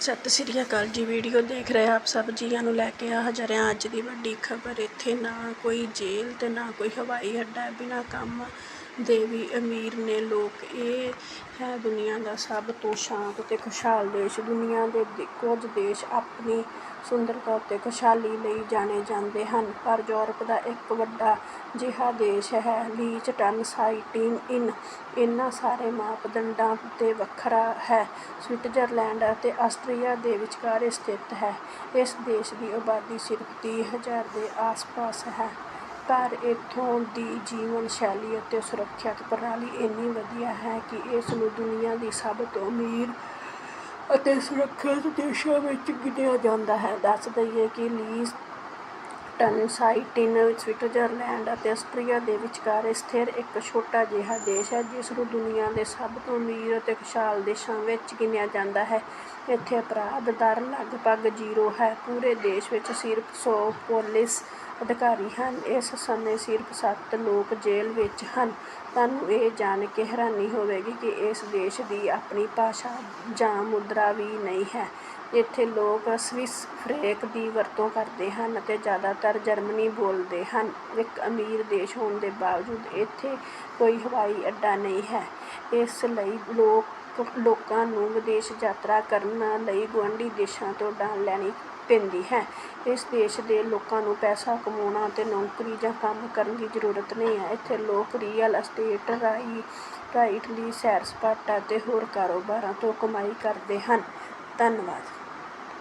ਸਤਿ ਸ਼੍ਰੀ ਅਕਾਲ ਜੀ, ਵੀਡੀਓ ਦੇਖ ਰਹੇ ਆਪ ਸਭ ਜੀਆਂ ਨੂੰ ਲੈ ਕੇ ਆ ਹਾਜ਼ਰ ਹਾਂ ਅੱਜ ਦੀ ਵੱਡੀ ਖਬਰ। ਇੱਥੇ ਨਾ ਕੋਈ ਜੇਲ੍ਹ ਤੇ ਨਾ ਕੋਈ ਹਵਾਈ ਅੱਡਾ, ਬਿਨਾਂ ਕੰਮ ਦੇ ਵੀ ਅਮੀਰ ਨੇ ਲੋਕ ਇਹ ਹੈ ਦੁਨੀਆ ਦਾ ਸਭ ਤੋਂ ਸ਼ਾਂਤ ਅਤੇ ਖੁਸ਼ਹਾਲ ਦੇਸ਼। ਦੁਨੀਆ ਦੇ ਕੁਝ ਦੇਸ਼ ਆਪਣੀ ਸੁੰਦਰਤਾ ਅਤੇ ਖੁਸ਼ਹਾਲੀ ਲਈ ਜਾਣੇ ਜਾਂਦੇ ਹਨ ਪਰ ਯੂਰਪ ਦਾ ਇੱਕ ਵੱਡਾ ਜਿਹਾ ਦੇਸ਼ ਹੈ। ਲੀਚਟਨਸਾਈਟਿਨ ਇਨ ਇਹਨਾਂ ਸਾਰੇ ਮਾਪਦੰਡਾਂ ਤੇ ਵੱਖਰਾ ਹੈ। ਸਵਿਟਜ਼ਰਲੈਂਡ ਅਤੇ ਆਸਟਰੀਆ ਦੇ ਵਿਚਕਾਰ ਸਥਿਤ ਹੈ। ਇਸ ਦੇਸ਼ ਦੀ ਆਬਾਦੀ ਸਿਰਫ 30,000 ਦੇ ਆਸ-ਪਾਸ ਹੈ। ਪਰ ਇੱਥੋਂ ਦੀ ਜੀਵਨ ਸ਼ੈਲੀ ਅਤੇ ਸੁਰੱਖਿਅਤ ਪ੍ਰਣਾਲੀ ਇੰਨੀ ਵਧੀਆ ਹੈ ਕਿ ਇਸ ਨੂੰ ਦੁਨੀਆ ਦੀ ਸਭ ਤੋਂ ਅਮੀਰ ਅਤੇ ਸੁਰੱਖਿਅਤ ਦੇਸ਼ਾਂ ਵਿੱਚ ਗਿਣਿਆ ਜਾਂਦਾ ਹੈ। ਦੱਸ ਦਈਏ ਕਿ ਲੀਜ਼ ਟਨਸਾਈਟਿਨ ਸਵਿਟਜ਼ਰਲੈਂਡ ਅਤੇ ਆਸਟਰੀਆ ਦੇ ਵਿਚਕਾਰ ਸਥਿਰ ਇੱਕ ਛੋਟਾ ਜਿਹਾ ਦੇਸ਼ ਹੈ, ਜਿਸ ਨੂੰ ਦੁਨੀਆ ਦੇ ਸਭ ਤੋਂ ਅਮੀਰ ਅਤੇ ਖੁਸ਼ਹਾਲ ਦੇਸ਼ਾਂ ਵਿੱਚ ਗਿਣਿਆ ਜਾਂਦਾ ਹੈ। ਇੱਥੇ ਅਪਰਾਧ ਦਰ ਲਗਭਗ ਜ਼ੀਰੋ ਹੈ। ਪੂਰੇ ਦੇਸ਼ ਵਿੱਚ ਸਿਰਫ 100 ਪੁਲਿਸ ਅਧਿਕਾਰੀ ਹਨ। ਇਸ ਸਮੇਂ ਸਿਰਫ 7 ਲੋਕ ਜੇਲ੍ਹ ਵਿੱਚ ਹਨ। ਤੁਹਾਨੂੰ ਇਹ ਜਾਣ ਕੇ ਹੈਰਾਨੀ ਹੋਵੇਗੀ ਕਿ ਇਸ ਦੇਸ਼ ਦੀ ਆਪਣੀ ਭਾਸ਼ਾ ਜਾਂ ਮੁਦਰਾ ਵੀ ਨਹੀਂ ਹੈ। ਇੱਥੇ ਲੋਕ ਸਵਿਸ ਫਰੈਂਕ ਦੀ ਵਰਤੋਂ ਕਰਦੇ ਹਨ ਅਤੇ ਜ਼ਿਆਦਾਤਰ ਜਰਮਨੀ ਬੋਲਦੇ ਹਨ। ਇੱਕ ਅਮੀਰ ਦੇਸ਼ ਹੋਣ ਦੇ ਬਾਵਜੂਦ ਇੱਥੇ ਕੋਈ ਹਵਾਈ ਅੱਡਾ ਨਹੀਂ ਹੈ। ਇਸ ਲਈ ਲੋਕ ਲੋਕਾਂ ਨੂੰ ਵਿਦੇਸ਼ ਯਾਤਰਾ ਕਰਨ ਲਈ ਗੁਆਂਢੀ ਦੇਸ਼ਾਂ ਤੋਂ ਉਡਾਨ ਲੈਣੀ ਪੈਂਦੀ ਹੈ। ਇਸ ਦੇਸ਼ ਦੇ ਲੋਕਾਂ ਨੂੰ ਪੈਸਾ ਕਮਾਉਣਾ ਅਤੇ ਨੌਕਰੀ ਜਾਂ ਕੰਮ ਕਰਨ ਦੀ ਜ਼ਰੂਰਤ ਨਹੀਂ ਹੈ। ਇੱਥੇ ਲੋਕ ਰੀਅਲ ਅਸਟੇਟ ਰਾਈ ਰਾਈਟ ਲਈ ਸੈਰ ਸਪਾਟਾ ਅਤੇ ਹੋਰ ਕਾਰੋਬਾਰਾਂ ਤੋਂ ਕਮਾਈ ਕਰਦੇ ਹਨ। ਧੰਨਵਾਦ।